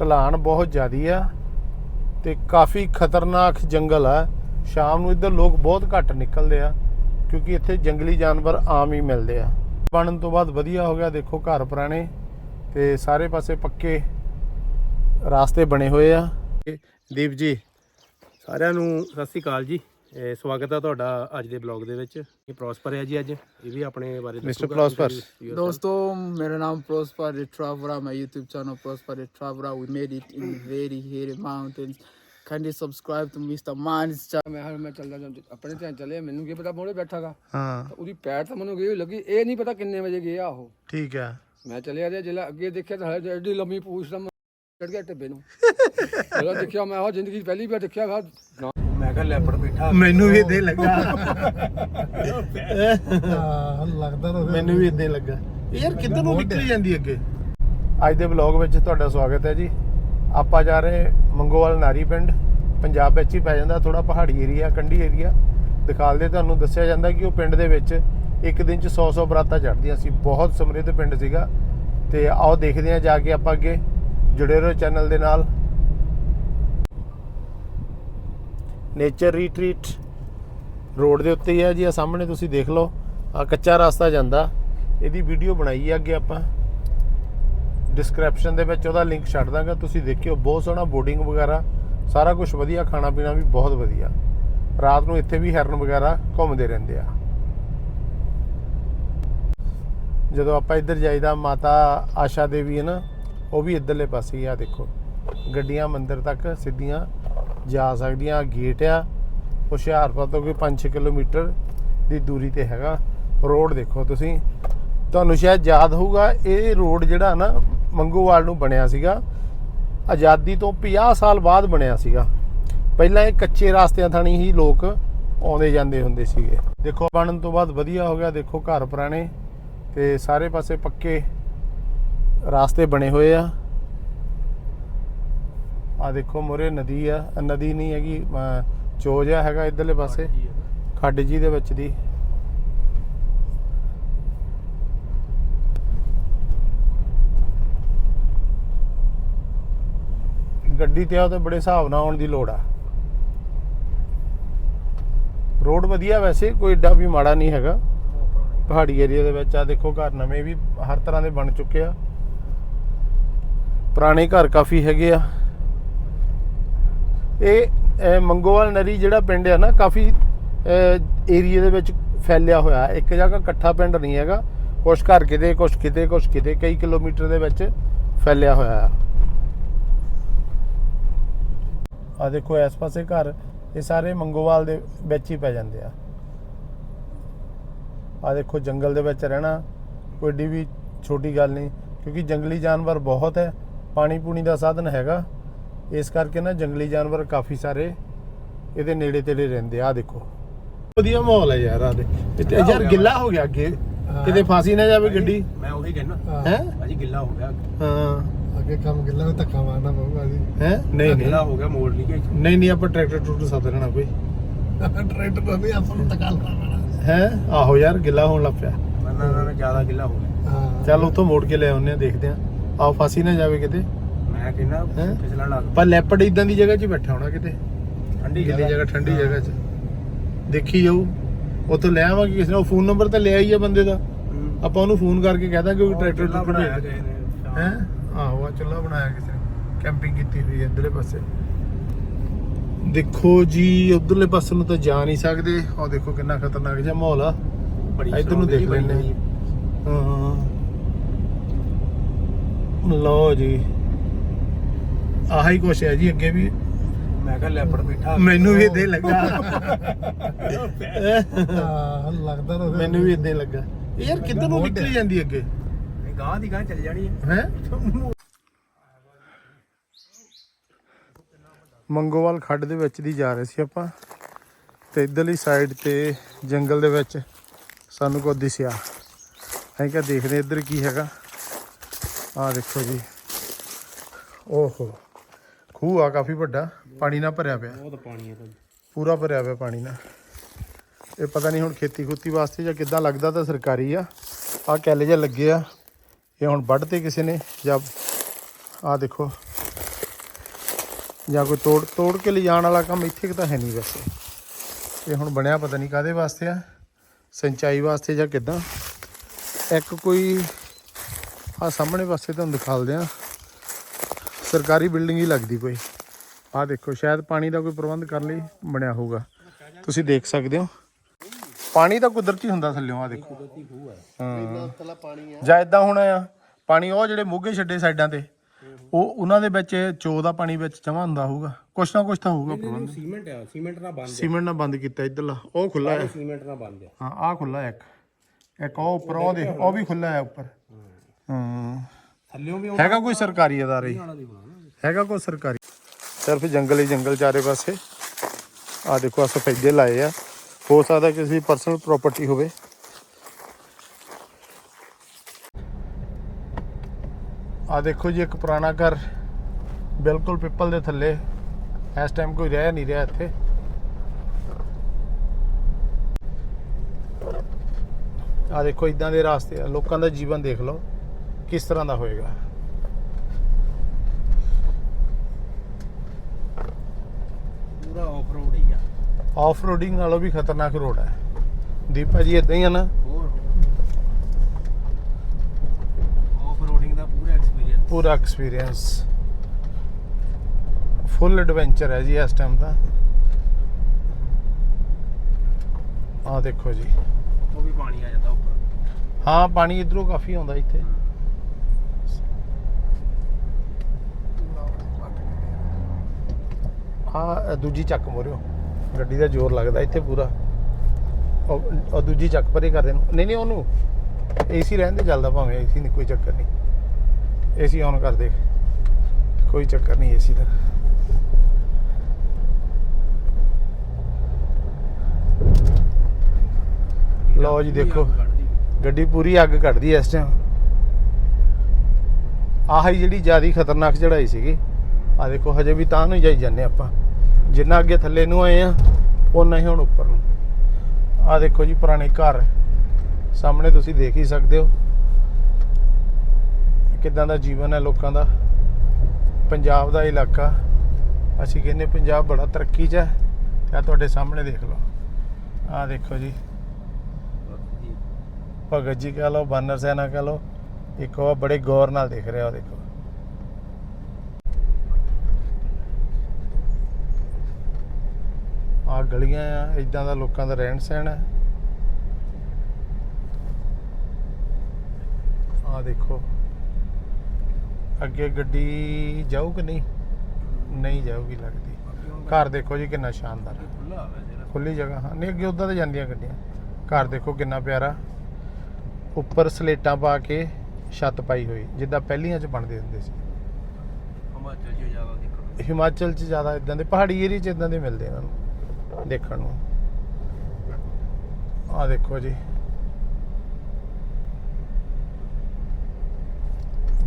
ਢਲਾਨ ਬਹੁਤ ਜ਼ਿਆਦੀ ਆ ਤੇ ਕਾਫੀ ਖਤਰਨਾਕ ਜੰਗਲ ਆ। ਸ਼ਾਮ ਨੂੰ ਇੱਧਰ ਲੋਕ ਬਹੁਤ ਘੱਟ ਨਿਕਲਦੇ ਆ, ਕਿਉਂਕਿ ਇੱਥੇ ਜੰਗਲੀ ਜਾਨਵਰ ਆਮ ਹੀ ਮਿਲਦੇ ਆ। ਬਣਨ ਤੋਂ ਬਾਅਦ ਵਧੀਆ ਹੋ ਗਿਆ, ਦੇਖੋ ਘਰ ਪੁਰਾਣੇ ਤੇ ਸਾਰੇ ਪਾਸੇ ਪੱਕੇ ਰਾਸਤੇ ਬਣੇ ਹੋਏ ਆ। ਦੀਪ ਜੀ, ਸਾਰਿਆਂ ਨੂੰ ਸਤਿ ਸ੍ਰੀ ਅਕਾਲ ਜੀ। ਇਹ ਸਵਾਗਤ ਹੈ ਤੁਹਾਡਾ ਅੱਜ ਦੇ ਬਲੌਗ ਦੇ ਵਿੱਚ। ਇਹ ਪ੍ਰੋਸਪਰ ਹੈ ਜੀ ਅੱਜ। ਇਹ ਵੀ ਆਪਣੇ ਬਾਰੇ ਮਿਸਟਰ ਪ੍ਰੋਸਪਰ ਦੋਸਤੋ ਮੇਰਾ ਨਾਮ Prosper the traveller YouTube channel Prosper the we made it in very hairy mountains kindly subscribe to Mr. Man's channel? ਮੈਂ ਹਰ ਮੈਂ ਚੱਲਦਾ ਜਾਂ ਆਪਣੇ ਧਿਆਨ ਚੱਲੇ ਮੈਨੂੰ ਕੀ ਪਤਾ ਮੋੜੇ ਬੈਠਾਗਾ। ਹਾਂ। ਉਹਦੀ ਪੈਰ ਤਾਂ ਮੈਨੂੰ ਗਈ ਲੱਗੀ। ਇਹ ਨਹੀਂ ਪਤਾ ਕਿੰਨੇ ਵਜੇ ਗਿਆ ਉਹ। ਠੀਕ ਹੈ ਮੈਂ ਚੱਲਿਆ ਰਿਹਾ ਜਿਹੜਾ ਅੱਗੇ ਦੇਖਿਆ ਤਾਂ ਹਲੇ ਐਡੀ ਲੰਮੀ ਪੂਛ ਦਾ ਚੜ ਗਿਆ ਟੱਬੇ ਨੂੰ। ਜਦੋਂ ਦੇਖਿਆ ਮੈਂ ਉਹ ਜ਼ਿੰਦਗੀ ਪਹਿਲੀ ਵਾਰ ਦੇਖਿਆ ਗਾ। ਲੈਪੜ ਬੈਠਾ ਮੈਨੂੰ ਵੀ ਇਦਾਂ ਲੱਗਾ। ਹਾਂ, ਲੱਗਦਾ ਤਾਂ ਮੈਨੂੰ ਵੀ ਇਦਾਂ ਲੱਗਾ। ਯਾਰ ਕਿੱਧਰ ਨੂੰ ਨਿਕਲੀ ਜਾਂਦੀ ਅੱਗੇ? ਅੱਜ ਦੇ ਵਲੌਗ ਵਿੱਚ ਤੁਹਾਡਾ ਸਵਾਗਤ ਹੈ ਜੀ। ਆਪਾਂ ਜਾ ਰਹੇ ਮੰਗੋਵਾਲ ਨਾਰੀ ਪਿੰਡ। ਪੰਜਾਬ ਵਿੱਚ ਹੀ ਪੈ ਜਾਂਦਾ ਥੋੜਾ ਪਹਾੜੀ ਏਰੀਆ ਕੰਢੀ ਏਰੀਆ ਦਿਖਾਲਦੇ ਤੁਹਾਨੂੰ ਦੱਸਿਆ ਜਾਂਦਾ ਕਿ ਉਹ ਪਿੰਡ ਦੇ ਵਿੱਚ ਇੱਕ ਦਿਨ ਚ 100-100 ਬਰਾਤਾਂ ਚੜ੍ਹਦੀਆਂ ਸੀ। ਬਹੁਤ ਸਮਰਿੱਧ ਪਿੰਡ ਸੀਗਾ। ਤੇ ਆਓ ਦੇਖਦੇ ਹਾਂ ਜਾ ਕੇ ਆਪਾਂ ਅੱਗੇ। ਜੁੜੇ ਰਹੋ ਚੈਨਲ ਦੇ ਨਾਲ। ਨੇਚਰ ਰੀਟਰੀਟ ਰੋਡ ਦੇ ਉੱਤੇ ਹੀ ਹੈ ਜੀ ਆ ਸਾਹਮਣੇ ਤੁਸੀਂ ਦੇਖ ਲਓ ਆ ਕੱਚਾ ਰਸਤਾ ਜਾਂਦਾ। ਇਹਦੀ ਵੀਡੀਓ ਬਣਾਈ ਆ ਅੱਗੇ ਆਪਾਂ। ਡਿਸਕ੍ਰਿਪਸ਼ਨ ਦੇ ਵਿੱਚ ਉਹਦਾ ਲਿੰਕ ਛੱਡ ਦਾਂਗਾ, ਤੁਸੀਂ ਦੇਖਿਓ, ਬਹੁਤ ਸੋਹਣਾ ਬੋਰਡਿੰਗ ਵਗੈਰਾ, ਸਾਰਾ ਕੁਝ ਵਧੀਆ ਖਾਣਾ ਪੀਣਾ ਵੀ ਬਹੁਤ ਵਧੀਆ। ਰਾਤ ਨੂੰ ਇੱਥੇ ਵੀ ਹਿਰਨ ਵਗੈਰਾ ਘੁੰਮਦੇ ਰਹਿੰਦੇ ਆ। ਜਦੋਂ ਆਪਾਂ ਇੱਧਰ ਜਾਈਦਾ, ਮਾਤਾ ਆਸ਼ਾ ਦੇਵੀ ਹੈ ਨਾ, ਉਹ ਵੀ ਇੱਧਰਲੇ ਪਾਸੇ ਆ, ਦੇਖੋ। ਗੱਡੀਆਂ ਮੰਦਿਰ ਤੱਕ ਸਿੱਧੀਆਂ ਜਾ ਸਕਦੀਆਂ। ਗੇਟ ਆ, ਹੁਸ਼ਿਆਰਪੁਰ ਤੋਂ ਕੋਈ 5-6 ਕਿਲੋਮੀਟਰ ਦੀ ਦੂਰੀ ਤੇ ਹੈਗਾ। ਰੋਡ ਦੇਖੋ ਤੁਸੀਂ। ਤੁਹਾਨੂੰ ਸ਼ਾਇਦ ਯਾਦ ਹੋਊਗਾ, ਇਹ ਰੋਡ ਜਿਹੜਾ ਨਾ ਮੰਗੂਵਾਲ ਨੂੰ ਬਣਿਆ ਸੀਗਾ। ਆਜ਼ਾਦੀ ਤੋਂ 50 ਸਾਲ ਬਾਅਦ ਬਣਿਆ ਸੀਗਾ। ਪਹਿਲਾਂ ਇਹ ਕੱਚੇ ਰਸਤਿਆਂ ਥਾਣੀ ਹੀ ਲੋਕ ਆਉਂਦੇ ਜਾਂਦੇ ਹੁੰਦੇ ਸੀਗੇ। ਦੇਖੋ, ਬਣਨ ਤੋਂ ਬਾਅਦ ਵਧੀਆ ਹੋ ਗਿਆ। ਦੇਖੋ, ਘਰ ਪੁਰਾਣੇ ਤੇ ਸਾਰੇ ਪਾਸੇ ਪੱਕੇ ਰਾਸਤੇ ਬਣੇ ਹੋਏ ਆ। ਆ ਦੇਖੋ ਮੋਰੇ ਨਦੀ ਆ ਅ, ਨਦੀ ਨਹੀਂ ਹੈਗੀ ਚੋਜ ਆ ਹੈਗਾ ਇਧਰਲੇ ਪਾਸੇ। ਖੱਡ ਜੀ ਦੇ ਵਿੱਚ ਦੀ। ਗੱਡੀ ਤੇ ਆਓ ਤੇ ਬੜੇ ਹਿਸਾਬ ਨਾਲ ਆਉਣ ਦੀ ਲੋੜ ਆ। ਰੋਡ ਵਧੀਆ ਵੈਸੇ ਕੋਈ ਏਡਾ ਵੀ ਮਾੜਾ ਨਹੀਂ ਹੈਗਾ। ਪਹਾੜੀ ਏਰੀਆ ਦੇ ਵਿੱਚ ਆ ਦੇਖੋ ਘਰ ਨਵੇਂ ਵੀ ਹਰ ਤਰ੍ਹਾਂ ਦੇ ਬਣ ਚੁੱਕੇ ਆ। ਪੁਰਾਣੇ ਘਰ ਕਾਫੀ ਹੈਗੇ ਆ। ਇਹ ਮੰਗੋਵਾਲ ਨਰੀ ਜਿਹੜਾ ਪਿੰਡ ਆ ਨਾ, ਕਾਫੀ ਏਰੀਆ ਦੇ ਵਿੱਚ ਫੈਲਿਆ ਹੋਇਆ। ਇੱਕ ਜਗ੍ਹਾ ਇਕੱਠਾ ਪਿੰਡ ਨਹੀਂ ਹੈਗਾ। ਕੁਛ ਘਰ ਕਿਤੇ, ਕੁਛ ਕਿਤੇ ਕੁਛ ਕਿਤੇ, ਕਈ ਕਿਲੋਮੀਟਰ ਦੇ ਵਿੱਚ ਫੈਲਿਆ ਹੋਇਆ ਆ। ਆ ਦੇਖੋ, ਇਸ ਪਾਸੇ ਘਰ ਇਹ ਸਾਰੇ ਮੰਗੋਵਾਲ ਦੇ ਵਿੱਚ ਹੀ ਪੈ ਜਾਂਦੇ ਆ। ਆ ਦੇਖੋ, ਜੰਗਲ ਦੇ ਵਿੱਚ ਰਹਿਣਾ ਕੋਈ ਏਡੀ ਵੀ ਛੋਟੀ ਗੱਲ ਨਹੀਂ, ਕਿਉਂਕਿ ਜੰਗਲੀ ਜਾਨਵਰ ਬਹੁਤ ਹੈ। ਪਾਣੀ ਪੂਣੀ ਦਾ ਸਾਧਨ ਹੈਗਾ। ਇਸ ਕਰਕੇ ਨਾ ਜੰਗਲੀ ਜਾਨਵਰ ਕਾਫੀ ਸਾਰੇ ਇਹਦੇ ਨੇੜੇ ਤੇੜੇ ਰਹਿੰਦੇ ਆ ਦੇਖੋ। ਵਧੀਆ ਮਾਹੌਲ ਹੈ ਯਾਰ ਆ ਦੇ ਯਾਰ ਗਿੱਲਾ ਹੋ ਗਿਆ ਅੱਗੇ। ਕਿਤੇ ਫਾਸੀ ਨਾ ਜਾਵੇ ਗੱਡੀ। ਮੈਂ ਉਹੀ ਕਹਿਣਾ ਹੈ। ਭਾਜੀ ਗਿੱਲਾ ਹੋ ਗਿਆ। ਹਾਂ। ਅੱਗੇ ਕੰਮ ਗਿੱਲਾ ਨੂੰ ਧੱਕਾ ਮਾਰਨਾ ਪਊਗਾ ਜੀ ਹੈ? ਨਹੀਂ ਗਿੱਲਾ ਹੋ ਗਿਆ ਮੋੜ ਲਈ ਨਹੀਂ ਨਹੀਂ ਆਪਾਂ ਟਰੈਕਟਰ ਟੁੱਟ ਸੱਦ ਕੋਈ। ਟਰੈਕਟਰ ਨਹੀਂ ਆਪਾਂ ਨੂੰ ਧੱਕਾ ਲਾਣਾ। ਹੈ? ਆਹੋ ਯਾਰ ਗਿੱਲਾ ਹੋਣ ਲੱਗ ਪਿਆ। ਚੱਲ ਉਤੋਂ ਮੋੜ ਕੇ ਲੈ ਆਉਂਦੇ ਆ ਦੇਖਦੇ ਆ ਆਹ ਫਾਸੀ ਨਾ ਜਾਵੇ ਕਿਤੇ। ਮੈਂ ਕਹਿੰਦਾ ਹੈਂ? ਫਿਸਲਣ ਲੱਗ ਪਰ ਲੈਪੜ ਇਦਾਂ ਦੀ ਜਗ੍ਹਾ 'ਚ ਹੀ ਬੈਠਾ ਹੋਣਾ ਕਿਤੇ? ਠੰਡੀ ਗਿੱਲੀ ਜਗ੍ਹਾ। ਠੰਡੀ ਜਗ੍ਹਾ 'ਚ। ਦੇਖੀ ਜਾਊ। ਉੱਥੋਂ ਲੈ ਆਵਾਂਗੇ ਕਿਸੇ ਨੂੰ। ਫੋਨ ਨੰਬਰ ਤਾਂ ਲਿਆ ਹੀ ਆ ਬੰਦੇ ਦਾ। ਆਪਾਂ ਉਹਨੂੰ ਫੋਨ ਕਰਕੇ ਕਹਿ ਦਾਂਗੇ ਕਿ ਟਰੈਕਟਰ ਚੁੱਲ੍ਹਾ ਟਰੂਟਰ ਬਣਾਇਆ ਨੇ। ਹੈ? ਆਹੋ ਆ ਚੁੱਲ੍ਹਾ ਬਣਾਇਆ ਕਿਸੇ ਨੇ। ਕੈਂਪਿੰਗ ਕੀਤੀ ਹੋਈ ਹੈ ਇਧਰਲੇ ਪਾਸੇ। ਦੇਖੋ ਜੀ ਉਧਰਲੇ ਪਾਸੇ ਨੂੰ ਤਾਂ ਜਾ ਨਹੀਂ ਸਕਦੇ। ਆਹ ਦੇਖੋ ਕਿੰਨਾ ਖਤਰਨਾਕ ਜਿਹਾ ਮਾਹੌਲ ਆ। ਇੱਧਰ ਨੂੰ ਦੇਖ ਲੈਂਦੇ ਹਾਂ। ਲਓ ਜੀ। ਆਹੀ ਕੁਛ ਹੈ ਜੀ ਅੱਗੇ ਵੀ ਮੈਂ ਕਿਹਾ ਲੈਪੜ ਬੈਠਾ ਮੰਗੋਵਾਲ ਖੱਡ ਦੇ ਵਿੱਚ ਦੀ ਜਾ ਰਹੇ ਸੀ ਆਪਾਂ ਤੇ ਇਧਰਲੀ ਸਾਈਡ ਤੇ ਜੰਗਲ ਦੇ ਵਿੱਚ ਸਾਨੂੰ ਕੁਝ ਦਿਸਿਆ। ਅਸੀਂ ਕਿਹਾ ਦੇਖਦੇ ਹਾਂ ਇੱਧਰ ਕੀ ਹੈਗਾ। ਆਹ ਦੇਖੋ ਜੀ। ਓਹੋ। ਖੂਹ ਆ ਕਾਫੀ ਵੱਡਾ ਪਾਣੀ ਨਾਲ ਭਰਿਆ ਪਿਆ। ਬਹੁਤ ਪਾਣੀ ਹੈ ਤਾਂ ਪੂਰਾ ਭਰਿਆ ਪਿਆ ਪਾਣੀ ਨਾਲ। ਇਹ ਪਤਾ ਨਹੀਂ ਹੁਣ ਖੇਤੀ ਖੂਤੀ ਵਾਸਤੇ ਜਾਂ ਕਿੱਦਾਂ ਲੱਗਦਾ ਤਾਂ ਸਰਕਾਰੀ ਆ। ਆਹ ਕੈਲੇ ਜਿਹਾ ਲੱਗੇ ਆ। ਇਹ ਹੁਣ ਵੱਢ ਤੇ ਕਿਸੇ ਨੇ ਜਾਂ ਆਹ ਦੇਖੋ। ਜਾਂ ਕੋਈ ਤੋੜ ਤੋੜ ਕੇ ਲਿਜਾਣ ਵਾਲਾ ਕੰਮ ਇੱਥੇ ਤਾਂ ਹੈ ਨਹੀਂ ਵੈਸੇ। ਇਹ ਹੁਣ ਬਣਿਆ ਪਤਾ ਨਹੀਂ ਕਾਦੇ ਵਾਸਤੇ ਆ। ਸਿੰਚਾਈ ਵਾਸਤੇ ਜਾਂ ਕਿਦਾਂ। ਇੱਕ ਕੋਈ ਆ ਸਾਹਮਣੇ ਪਾਸੇ ਤੁਹਾਨੂੰ ਦਿਖਾਲਦੇ ਆ। ਸਰਕਾਰੀ ਬਿਲਡਿੰਗ ਹੀ ਲੱਗਦੀ ਕੋਈ। ਆ ਦੇਖੋ ਸ਼ਾਇਦ ਪਾਣੀ ਦਾ ਕੋਈ ਪ੍ਰਬੰਧ ਕਰਨ ਲਈ ਬਣਿਆ ਹੋਊਗਾ। ਤੁਸੀਂ ਦੇਖ ਸਕਦੇ ਹੋ। ਪਾਣੀ ਤਾਂ ਕੁਦਰਤੀ ਹੁੰਦਾ ਥੱਲਿਓਂ ਆ ਦੇਖੋ। ਹਾਂ। ਜਾਂ ਇਦਾਂ ਹੁਣ ਆ ਪਾਣੀ ਉਹ ਜਿਹੜੇ ਮੋਗੇ ਛੱਡੇ ਸਾਈਡਾਂ ਤੇ ਉਹ ਉਹਨਾਂ ਦੇ ਵਿੱਚ ਚੋ ਦਾ ਪਾਣੀ ਵਿੱਚ ਜਮਾ ਹੁੰਦਾ ਹੋਊਗਾ। ਕੁਛ ਨਾ ਕੁਛ ਤਾਂ ਹੋਊਗਾ ਪ੍ਰਬੰਧ। ਸੀਮੈਂਟ ਆ ਸੀਮੈਂਟ ਨਾਲ ਬੰਦ ਸੀਮੈਂਟ ਨਾਲ ਬੰਦ ਕੀਤਾ ਇਧਰਲਾ ਉਹ ਖੁੱਲਾ ਹੈ। ਸੀਮੈਂਟ ਨਾਲ ਬੰਦ ਆ। ਹਾਂ ਆਹ ਖੁੱਲਾ ਇੱਕ। ਇੱਕ ਉਹ ਉੱਪਰ ਉਹ ਦੇਖ ਉਹ ਵੀ ਖੁੱਲਾ ਹੈ ਉੱਪਰ। ਹਾਂ। ਥੱਲਿਓਂ ਵੀ ਹੈਗਾ ਕੋਈ ਸਰਕਾਰੀ ਅਦਾਰਾ? ਹੈਗਾ ਕੋਈ ਸਰਕਾਰੀ? ਸਿਰਫ ਜੰਗਲ ਹੀ ਜੰਗਲ ਚਾਰੇ ਪਾਸੇ। ਆ ਦੇਖੋ ਆ ਸਫੈਦੇ ਲਾਏ ਆ। ਹੋ ਸਕਦਾ ਕਿਸੇ ਪਰਸਨਲ ਪ੍ਰਾਪਰਟੀ ਹੋਵੇ। ਆ ਦੇਖੋ ਜੀ ਇੱਕ ਪੁਰਾਣਾ ਘਰ। ਬਿਲਕੁਲ ਪਿੱਪਲ ਦੇ ਥੱਲੇ। ਇਸ ਟਾਈਮ ਕੋਈ ਰਹਿ ਨਹੀਂ ਰਿਹਾ ਇੱਥੇ। ਆ ਦੇਖੋ ਇਦਾਂ ਦੇ ਰਾਸਤੇ ਆ। ਲੋਕਾਂ ਦਾ ਜੀਵਨ ਦੇਖ ਲਓ। ਕਿਸ ਤਰ੍ਹਾਂ ਦਾ ਹੋਏਗਾ? ਪੂਰਾ ਆਫ ਰੋਡ ਹੀ ਆ। ਆਫ ਰੋਡਿੰਗ ਨਾਲੋਂ ਵੀ ਖਤਰਨਾਕ ਰੋਡ ਹੈ ਦੀਪਾ ਜੀ ਇਦਾਂ ਹੀ ਆ ਨਾ? ਆਫ ਰੋਡਿੰਗ ਦਾ ਪੂਰਾ ਐਕਸਪੀਰੀਅੰਸ ਪੂਰਾ ਐਕਸਪੀਰੀਅੰਸ ਫੁੱਲ ਐਡਵੈਂਚਰ ਹੈ ਜੀ ਇਸ ਟਾਈਮ ਤਾਂ। ਆ ਦੇਖੋ ਜੀ। ਉਹ ਵੀ ਪਾਣੀ ਆ ਜਾਂਦਾ ਉੱਪਰ। ਹਾਂ ਪਾਣੀ ਇਧਰੋਂ ਕਾਫੀ ਆਉਂਦਾ ਇੱਥੇ। ਆ ਦੂਜੀ ਚੱਕ ਮੋਰਿਓ। ਗੱਡੀ ਦਾ ਜ਼ੋਰ ਲੱਗਦਾ ਇੱਥੇ ਪੂਰਾ। ਉਹ ਦੂਜੀ ਚੱਕ ਪਰੇ ਕਰ ਦੇਨੂੰ ਨਹੀਂ ਨਹੀਂ, ਉਹਨੂੰ। ਏਸੀ ਰਹਿਣ ਦੇ, ਚੱਲਦਾ ਭਾਵੇਂ ਏਸੀ ਨਹੀਂ, ਕੋਈ ਚੱਕਰ ਨਹੀਂ। ਏਸੀ ਔਨ ਕਰ ਦੇ। ਕੋਈ ਚੱਕਰ ਨਹੀਂ ਏਸੀ ਦਾ। ਲਓ ਜੀ, ਦੇਖੋ। ਗੱਡੀ ਪੂਰੀ ਅੱਗ ਕੱਢਦੀ ਐ ਇਸ ਟਾਈਮ ਆਹੀ ਜਿਹੜੀ ਜ਼ਿਆਦਾ ਖਤਰਨਾਕ ਚੜਾਈ ਸੀਗੀ। ਆ ਦੇਖੋ, ਹਜੇ ਵੀ ਤਾਂ ਨੂੰ ਜਾਈ ਜਾਂਦੇ ਆਪਾਂ। ਜਿੰਨਾ ਅੱਗੇ ਥੱਲੇ ਨੂੰ ਆਏ ਆ ਉਨਾ ਹੀ ਹੁਣ ਉੱਪਰ ਨੂੰ। ਆ ਦੇਖੋ ਜੀ ਪੁਰਾਣੇ ਘਰ। ਸਾਹਮਣੇ ਤੁਸੀਂ ਦੇਖ ਹੀ ਸਕਦੇ ਹੋ। ਕਿਦਾਂ ਦਾ ਜੀਵਨ ਹੈ ਲੋਕਾਂ ਦਾ। ਪੰਜਾਬ ਦਾ ਇਲਾਕਾ। ਅਸੀਂ ਕਹਿੰਦੇ ਪੰਜਾਬ ਬੜਾ ਤਰੱਕੀ 'ਚ ਹੈ। ਤੇ ਆ ਤੁਹਾਡੇ ਸਾਹਮਣੇ ਦੇਖ ਲਓ। ਆ ਦੇਖੋ ਜੀ। ਭਗਤ ਜੀ। ਕਹ ਲਓ ਬਾਨਰ ਸੈਨਾ ਕਹ ਲਓ। ਇੱਕ ਉਹ ਬੜੇ ਗੌਰ ਨਾਲ ਦੇਖ ਰਿਹਾ ਉਹ ਦੇਖੋ ਆ ਗਲੀਆਂ ਆ ਇਦਾਂ ਦਾ ਲੋਕਾਂ ਦਾ ਰਹਿਣ ਸਹਿਣ ਹੈ ਆ ਦੇਖੋ ਅੱਗੇ ਗੱਡੀ ਜਾਊ ਕਿ ਨਹੀਂ? ਨਹੀਂ ਜਾਊਗੀ ਲੱਗਦੀ। ਘਰ ਦੇਖੋ ਜੀ ਕਿੰਨਾ ਸ਼ਾਨਦਾਰ ਹੈ ਖੁੱਲਾ ਜਗ੍ਹਾ ਹਾਂ ਨਹੀਂ ਅੱਗੇ ਉਦਾਂ ਤਾਂ ਜਾਂਦੀਆਂ ਗੱਡੀਆਂ। ਘਰ ਦੇਖੋ ਕਿੰਨਾ ਪਿਆਰਾ। ਉੱਪਰ ਸਲੇਟਾਂ ਪਾ ਕੇ ਛੱਤ ਪਾਈ ਹੋਈ ਜਿੱਦਾਂ ਪਹਿਲੀਆਂ 'ਚ ਬਣਦੇ ਹੁੰਦੇ ਸੀ। ਹਿਮਾਚਲ ਜੀ ਜ਼ਿਆਦਾ ਦੇਖੋ ਹਿਮਾਚਲ 'ਚ ਜ਼ਿਆਦਾ ਇਦਾਂ ਦੇ ਪਹਾੜੀ ਏਰੀਆ 'ਚ ਇਦਾਂ ਦੇ ਮਿਲਦੇ ਇਹਨਾਂ ਨੂੰ। ਦੇਖਣ ਨੂੰ। ਆ ਦੇਖੋ ਜੀ।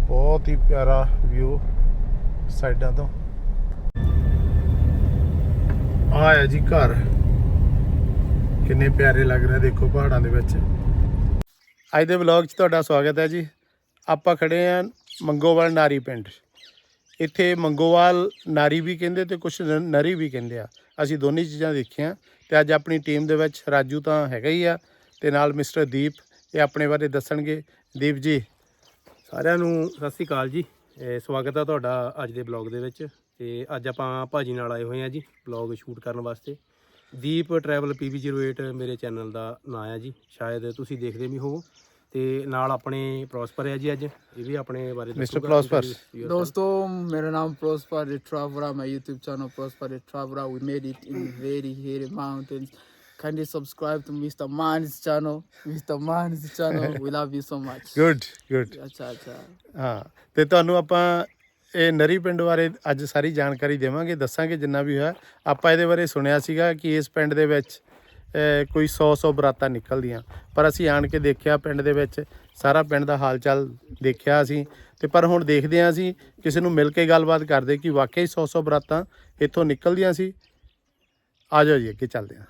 ਬਹੁਤ ਹੀ ਪਿਆਰਾ ਵਿਊ ਸਾਈਡਾਂ ਤੋਂ। ਆ ਜੀ ਘਰ। ਕਿੰਨੇ ਪਿਆਰੇ ਲੱਗ ਰਹੇ ਦੇਖੋ ਪਹਾੜਾਂ ਦੇ ਵਿੱਚ। ਅੱਜ ਦੇ ਵਲੌਗ 'ਚ ਤੁਹਾਡਾ ਸਵਾਗਤ ਹੈ ਜੀ। ਆਪਾਂ ਖੜੇ ਆ ਮੰਗੋਵਾਲ ਨਾਰੀ ਪਿੰਡ। ਇੱਥੇ ਮੰਗੋਵਾਲ ਨਾਰੀ ਵੀ ਕਹਿੰਦੇ ਤੇ ਕੁਝ ਨਰੀ ਵੀ ਕਹਿੰਦੇ ਆ। ਅਸੀਂ ਦੋਨੇ ਚੀਜ਼ਾਂ ਦੇਖੀਆਂ ਤੇ ਅੱਜ ਆਪਣੀ ਟੀਮ ਦੇ ਵਿੱਚ ਰਾਜੂ ਤਾਂ ਹੈਗਾ ਹੀ ਆ ਤੇ ਨਾਲ ਮਿਸਟਰ ਦੀਪ ਇਹ ਆਪਣੇ ਬਾਰੇ ਦੱਸਣਗੇ। ਦੀਪ ਜੀ, ਸਾਰਿਆਂ ਨੂੰ ਸਤਿ ਸ੍ਰੀ ਅਕਾਲ ਜੀ। ਸਵਾਗਤ ਆ ਤੁਹਾਡਾ ਅੱਜ ਦੇ ਬਲੌਗ ਦੇ ਵਿੱਚ ਤੇ ਅੱਜ ਆਪਾਂ ਭਾਜੀ ਨਾਲ ਆਏ ਹੋਏ ਆ ਜੀ ਬਲੌਗ ਸ਼ੂਟ ਕਰਨ ਵਾਸਤੇ। ਦੀਪ ਟਰੈਵਲ PB08 ਮੇਰੇ ਚੈਨਲ ਦਾ ਨਾਂ ਆ ਜੀ। ਸ਼ਾਇਦ ਤੁਸੀਂ ਦੇਖਦੇ ਵੀ ਹੋਵੋ। ਤੇ ਨਾਲ ਆਪਣੇ ਪ੍ਰੋਸਪਰ ਹੈ ਜੀ ਅੱਜ ਇਹ ਵੀ ਆਪਣੇ ਬਾਰੇ ਮਿਸਟਰ ਪ੍ਰੋਸਪਰ ਦੋਸਤੋ ਮੇਰਾ ਨਾਮ ਪ੍ਰੋਸਪਰ ਰਿਟਰਾਵਰਾ ਮੈਂ YouTube channel prosper ਰਿਟਰਾਵਰਾ we made it in very hairy mountains kindly subscribe to Mr. Man's channel. Mr. Man's channel. We love you so much. Good, good. ਅੱਛਾ ਅੱਛਾ ਹਾਂ ਤੇ ਤੁਹਾਨੂੰ ਆਪਾਂ ਇਹ ਨਰੀ ਪਿੰਡ ਬਾਰੇ ਅੱਜ ਸਾਰੀ ਜਾਣਕਾਰੀ ਦੇਵਾਂਗੇ ਦੱਸਾਂਗੇ ਜਿੰਨਾ ਵੀ ਹੋਇਆ ਆਪਾਂ ਇਹਦੇ ਬਾਰੇ ਸੁਣਿਆ ਸੀਗਾ ਕਿ ਇਸ ਪਿੰਡ ਦੇ ਵਿੱਚ ਕੋਈ 100 100 ਬਰਾਤਾਂ ਨਿਕਲਦੀਆਂ। ਪਰ ਅਸੀਂ ਆਣ ਕੇ ਦੇਖਿਆ ਪਿੰਡ ਦੇ ਵਿੱਚ ਸਾਰਾ ਪਿੰਡ ਦਾ ਹਾਲ ਚਾਲ ਦੇਖਿਆ ਅਸੀਂ। ਤੇ ਪਰ ਹੁਣ ਦੇਖਦੇ ਹਾਂ ਅਸੀਂ ਕਿਸੇ ਨੂੰ ਮਿਲ ਕੇ ਗੱਲਬਾਤ ਕਰਦੇ ਕਿ ਵਾਕਈ 100 100 ਬਰਾਤਾਂ ਇੱਥੋਂ ਨਿਕਲਦੀਆਂ ਸੀ। ਆ ਜਾਓ ਜੀ ਅੱਗੇ ਚੱਲਦੇ ਹਾਂ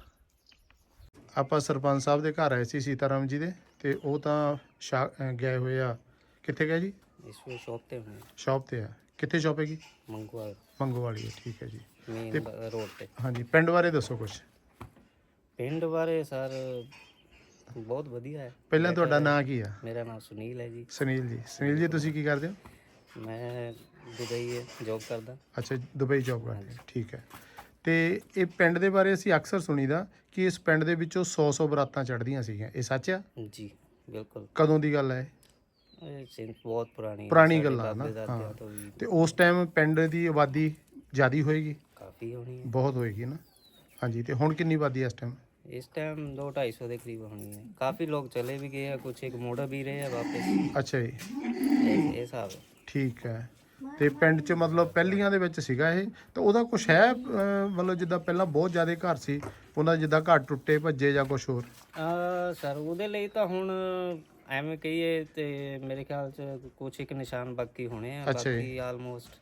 ਆਪਾਂ ਸਰਪੰਚ ਸਾਹਿਬ ਦੇ ਘਰ ਆਏ ਸੀ ਸੀਤਾਰਾਮ ਜੀ ਦੇ ਤੇ ਉਹ ਤਾਂ ਗਏ ਹੋਏ ਆ। ਕਿੱਥੇ ਗਏ ਜੀ? ਇਸ ਵੇ ਸ਼ੌਪ ਤੇ ਹੋਏ ਸ਼ਾਪ ਤੇ ਆ। ਕਿੱਥੇ ਸ਼ਾਪ ਹੈਗੀ? ਮੰਗਵਾਲ। ਮੰਗੋਵਾਲੀ ਠੀਕ ਹੈ ਜੀ। ਮੇਨ ਰੋਡ ਤੇ। ਹਾਂਜੀ ਪਿੰਡ ਬਾਰੇ ਦੱਸੋ ਕੁਝ ਪਿੰਡ ਬਾਰੇ ਸਰ ਬਹੁਤ ਵਧੀਆ ਹੈ। ਪਹਿਲਾਂ ਤੁਹਾਡਾ ਨਾਂ ਕੀ ਆ? ਮੇਰਾ ਨਾਮ ਸੁਨੀਲ ਹੈ ਜੀ। ਸੁਨੀਲ ਜੀ। ਸੁਨੀਲ ਜੀ ਤੁਸੀਂ ਕੀ ਕਰਦੇ ਹੋ? ਮੈਂ ਦੁਬਈ ਜੌਬ ਕਰਦਾ। ਅੱਛਾ ਦੁਬਈ ਜੌਬ ਕਰਦੇ ਹੋ। ਠੀਕ ਹੈ। ਤੇ ਇਹ ਪਿੰਡ ਦੇ ਬਾਰੇ ਅਸੀਂ ਅਕਸਰ ਸੁਣੀਦਾ ਕਿ ਇਸ ਪਿੰਡ ਦੇ ਵਿੱਚੋਂ 100-100 ਬਰਾਤਾਂ ਚੜ੍ਹਦੀਆਂ ਸੀਗੀਆਂ। ਇਹ ਸੱਚ ਆ? ਜੀ ਬਿਲਕੁਲ। ਕਦੋਂ ਦੀ ਗੱਲ ਹੈ ਇਹ? ਸਿੰਧ ਬਹੁਤ ਪੁਰਾਣੀ ਪੁਰਾਣੀ ਗੱਲਾਂ ਨਾ, ਦਾਦਿਆਂ ਹਾਂ। ਤੋਂ ਉਸ ਟਾਈਮ ਪਿੰਡ ਦੀ ਆਬਾਦੀ ਜ਼ਿਆਦੀ ਹੋਏਗੀ? ਕਾਫੀ ਹੋਣੀ ਹੈ। ਬਹੁਤ ਹੋਏਗੀ ਨਾ। ਹਾਂਜੀ ਤੇ ਹੁਣ ਕਿੰਨੀ ਹੈ ਇਸ ਟਾਈਮ ਇਸ ਟਾਈਮ 2 250 ਦੇ ਕਰੀਬ ਹੋਣੀ ਹੈ ਕਾਫੀ ਲੋਕ ਚਲੇ ਵੀ ਗਏ ਆ ਕੁਝ ਇੱਕ ਮੋੜ ਵੀ ਰਹੇ ਆ ਵਾਪਸ। ਅੱਛਾ ਜੀ। ਇਹ ਇਹ ਹਿਸਾਬ ਹੈ ਠੀਕ ਹੈ ਤੇ ਪਿੰਡ 'ਚ ਮਤਲਬ ਪਹਿਲੀਆਂ ਦੇ ਵਿੱਚ ਸੀਗਾ ਇਹ? ਤਾਂ ਉਹਦਾ ਕੁਝ ਹੈ ਅਹ, ਮਤਲਬ ਜਿੱਦਾਂ ਪਹਿਲਾਂ ਬਹੁਤ ਜ਼ਿਆਦਾ ਘਰ ਸੀ ਉਹਨਾਂ ਦੇ ਜਿੱਦਾਂ ਘਰ ਟੁੱਟੇ ਭੱਜੇ ਜਾਂ ਕੁਝ ਹੋਰ? ਆ ਸਰ ਉਹਦੇ ਲਈ ਤਾਂ ਹੁਣ ਐਵੇਂ ਕਹੀਏ ਤੇ ਮੇਰੇ ਖਿਆਲ ਚ ਕੁਝ ਇੱਕ ਨਿਸ਼ਾਨ ਬਾਕੀ ਹੋਣੇ ਆ ਅੱਛਾ ਜੀ। ਬਾਕੀ ਆਲਮੋਸਟ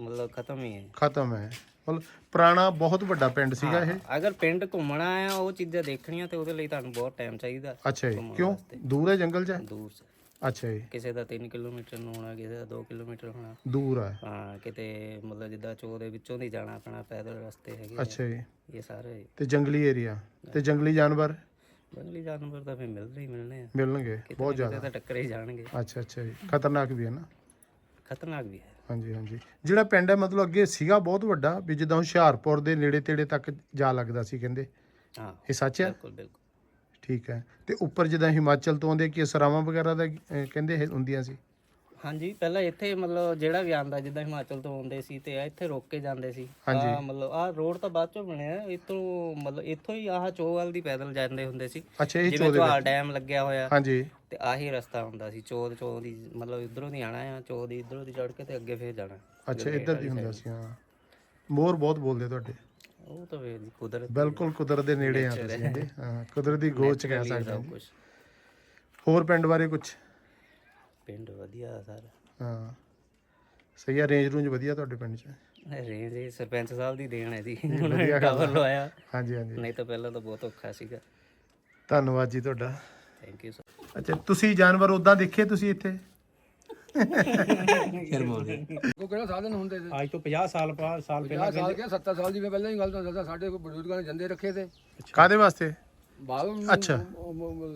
ਮਤਲਬ ਖਤਮ ਹੀ ਹੈ। ਖਤਮ ਹੈ। ਮਤਲਬ ਪੁਰਾਣਾ ਬਹੁਤ ਵੱਡਾ ਪਿੰਡ ਸੀਗਾ ਇਹ। ਅਗਰ ਪਿੰਡ ਘੁੰਮਣਾ ਆ ਉਹ ਚੀਜ਼ਾਂ ਦੇਖਣੀਆਂ ਤੇ ਉਹਦੇ ਲਈ ਤੁਹਾਨੂੰ ਬਹੁਤ ਟਾਈਮ ਚਾਹੀਦਾ ਅੱਛਾ ਜੀ। ਘੁੰਮਣ ਕਿਉਂ? ਵਾਸਤੇ। ਦੂਰ ਹੈ ਜੰਗਲ 'ਚ? ਹੈ? ਦੂਰ ਸੇ ਅੱਛਾ ਜੀ। ਕਿਸੇ ਦਾ 3 ਕਿਲੋਮੀਟਰ ਨੂੰ ਹੋਣਾ ਕਿਸੇ ਦਾ 2 ਕਿਲੋਮੀਟਰ ਹੋਣਾ। ਦੂਰ ਹੈ। ਹਾਂ ਕਿਤੇ ਮਤਲਬ ਜਿੱਦਾਂ ਚੋ ਦੇ ਵਿੱਚੋਂ ਦੀ ਜਾਣਾ ਪੈਣਾ ਪੈਦਲ ਰਸਤੇ ਹੈਗੇ ਆ। ਅੱਛਾ ਜੀ। ਇਹ ਸਾਰੇ। ਤੇ ਜੰਗਲੀ ਏਰੀਆ? ਤੇ ਜੰਗਲੀ ਜਾਨਵਰ? ਜੰਗਲੀ ਜਾਨਵਰ ਤਾਂ ਫਿਰ ਮਿਲਦੇ ਹੀ ਮਿਲਣੇ ਆ। ਮਿਲਣਗੇ ਬਹੁਤ ਨਾ ਕਿਤੇ ਜ਼ਿਆਦਾ। ਤਾਂ ਟੱਕਰੇ ਹੀ ਜਾਣਗੇ। ਅੱਛਾ ਅੱਛਾ ਜੀ। ਖਤਰਨਾਕ ਵੀ ਹੈ ਨਾ। ਖਤਰਨਾਕ ਵੀ ਹੈ। ਹਾਂਜੀ ਹਾਂਜੀ। ਜਿਹੜਾ ਪਿੰਡ ਹੈ ਮਤਲਬ ਅੱਗੇ ਸੀਗਾ ਬਹੁਤ ਵੱਡਾ ਵੀ ਜਿੱਦਾਂ ਹੁਸ਼ਿਆਰਪੁਰ ਦੇ ਨੇੜੇ ਤੇੜੇ ਤੱਕ ਜਾ ਲੱਗਦਾ ਸੀ ਕਹਿੰਦੇ। ਹਾਂ ਇਹ ਸੱਚ ਹੈ? ਬਿਲਕੁਲ ਬਿਲਕੁਲ। ਠੀਕ ਹੈ। ਤੇ ਉੱਪਰ ਜਿੱਦਾਂ ਹਿਮਾਚਲ ਤੋਂ ਆਉਂਦੇ ਕਿ ਸਰਾਵਾਂ ਵਗੈਰਾ ਦਾ ਅਹ, ਕਹਿੰਦੇ ਇਹ ਹੁੰਦੀਆਂ ਸੀ? ਹਾਂਜੀ ਪਹਿਲਾਂ ਇੱਥੇ ਮਤਲਬ ਜਿਹੜਾ ਵੀ ਆਂਦਾ ਜਿੱਦਾਂ ਹਿਮਾਚਲ ਤੋਂ ਆਉਂਦੇ ਸੀ ਤੇ ਇੱਥੇ ਰੋਕ ਕੇ ਜਾਂਦੇ ਸੀ। ਹਾਂਜੀ। ਆਹ ਮਤਲਬ ਆਹ ਰੋਡ ਤਾਂ ਬਾਅਦ ਚੋਂ ਬਣਿਆ ਇਤੋਂ ਮਤਲਬ ਇੱਥੋਂ ਹੀ ਆਹ ਚੋਵਾਲ ਦੀ ਪੈਦਲ ਜਾਂਦੇ ਹੁੰਦੇ ਸੀ। ਅੱਛਾ ਇਹ ਜਿਵੇਂ ਚੋਦੇ ਡੈਮ ਲੱਗਿਆ ਹੋਇਆ। ਹਾਂਜੀ। ਤੇ ਆਹੀ ਰਸਤਾ ਹੁੰਦਾ ਸੀ ਚੋਦ ਚੋਦ ਦੀ ਮਤਲਬ ਇਧਰੋਂ ਦੀ ਆਣਾ ਆ ਚੋਦ ਦੀ ਇਧਰੋਂ ਦੀ ਚੜ ਕੇ ਤੇ ਅੱਗੇ ਫੇਰ ਜਾਣਾ। ਅੱਛਾ ਇੱਧਰ ਦੀ ਹੁੰਦਾ ਸੀ ਹਾਂ। ਮੋਰ ਬਹੁਤ ਬੋਲਦੇ ਤੁਹਾਡੇ। ਉਹ ਤਾਂ ਵੇ ਕੁਦਰਤ ਬਿਲਕੁਲ ਕੁਦਰਤ ਦੇ ਨੇੜੇ ਆ ਤੁਸੀਂ ਹਾਂ। ਕੁਦਰਤ ਦੀ ਗੋਚ ਕਹਿ ਸਕਦੇ ਹਾਂ। ਕੁਝ ਹੋਰ ਪਿੰਡ ਬਾਰੇ ਕੁਝ ਪਿੰਡ ਵਧੀਆ ਸਰ। ਹਾਂ। ਸਹੀ ਆ ਰੇਂਜ ਰੂੰਜ ਵਧੀਆ ਤੁਹਾਡੇ ਪਿੰਡ 'ਚ? ਰੇਂਜ ਇਹ ਸਰਪੰਚ ਸਾਹਿਬ ਦੀ ਦੇਣ ਹੈ ਜੀ। ਉਹਨਾਂ ਗੱਲ ਟਾਵਰ ਲਵਾਇਆ। ਹਾਂਜੀ ਹਾਂਜੀ। ਨਹੀਂ ਤਾਂ ਪਹਿਲਾਂ ਤਾਂ ਬਹੁਤ ਔਖਾ ਸੀਗਾ। ਧੰਨਵਾਦ ਜੀ ਤੁਹਾਡਾ। ਥੈਂਕ ਯੂ ਸਰ ਅੱਛਾ ਤੁਸੀਂ ਜਾਨਵਰ ਉਦਾਂ ਦੇਖੇ ਤੁਸੀਂ ਇੱਥੇ? ਉਹ ਕਿਹੜਾ ਸਾਧਨ ਹੁੰਦੇ ਸੀ? ਅੱਜ ਤੋਂ 50 ਸਾਲ ਬਾਅਦ ਸਾਲ 50 ਸਾਲ ਕੇ 70 ਸਾਲ ਦੀ ਮੈਂ ਪਹਿਲਾਂ ਹੀ ਗੱਲ ਦੱਸਦਾ ਸਾਡੇ ਕੋਲ ਬਜ਼ੁਰਗਾਂ ਨੇ ਜੰਦੇ ਰੱਖੇ ਤੇ। ਕਾਦੇ ਵਾਸਤੇ? ਬਾਗ ਅੱਛਾ।